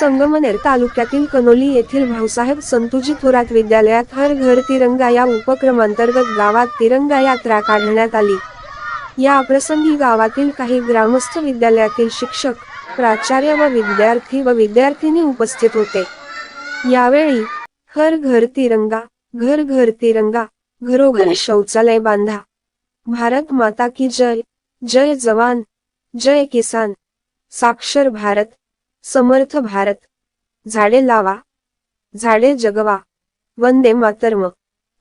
संगमनेर तालुक्यातील कनोली येथील भाऊसाहेब संतुजी थोरात विद्यालयात हर घर तिरंगा या उपक्रमांतर्गत गावात तिरंगा यात्रा काढण्यात आली. या प्रसंगी गावातील काही ग्रामस्थ विद्यालयातील शिक्षक प्राचार्य व विद्यार्थी व विद्यार्थिनी उपस्थित होते. यावेळी हर घर तिरंगा घर घर तिरंगा घरोघर शौचालय बांधा. भारत माता की जय जय जवान जय किसान. साक्षर भारत समर्थ भारत. झाडे लावा झाडे जगवा. वंदे मातर्म.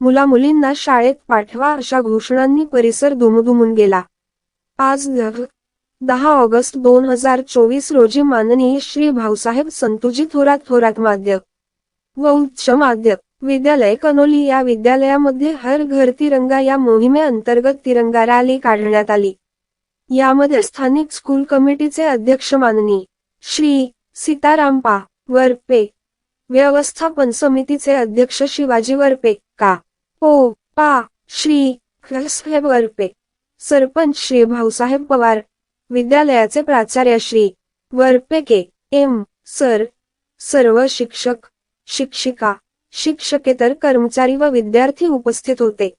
मुला मुलींना शाळेत पाठवा अशा घोषणांनी परिसर दुमदुमून गेला. आज दहा ऑगस्ट दोन हजार चोवीस रोजी माननीय श्री भाऊसाहेब संतुजी थोरात थोरात माध्य व उच्च माध्यक विद्यालय कनोली या विद्यालयामध्ये हर घर तिरंगा या मोहिमेअंतर्गत तिरंगा रॅली काढण्यात आली. यामध्ये स्थानिक स्कूल कमिटीचे अध्यक्ष माननीय श्री सीतारामपा वरपे व्यवस्थापन समितीचे अध्यक्ष शिवाजी वरपे का. पो. पा. श्री वरपे सरपंच श्री भाऊसाहेब पवार विद्यालयाचे प्राचार्य श्री. वरपेके एम. सर. सर्व शिक्षक शिक्षिका शिक्षकेतर कर्मचारी व विद्यार्थी उपस्थित होते.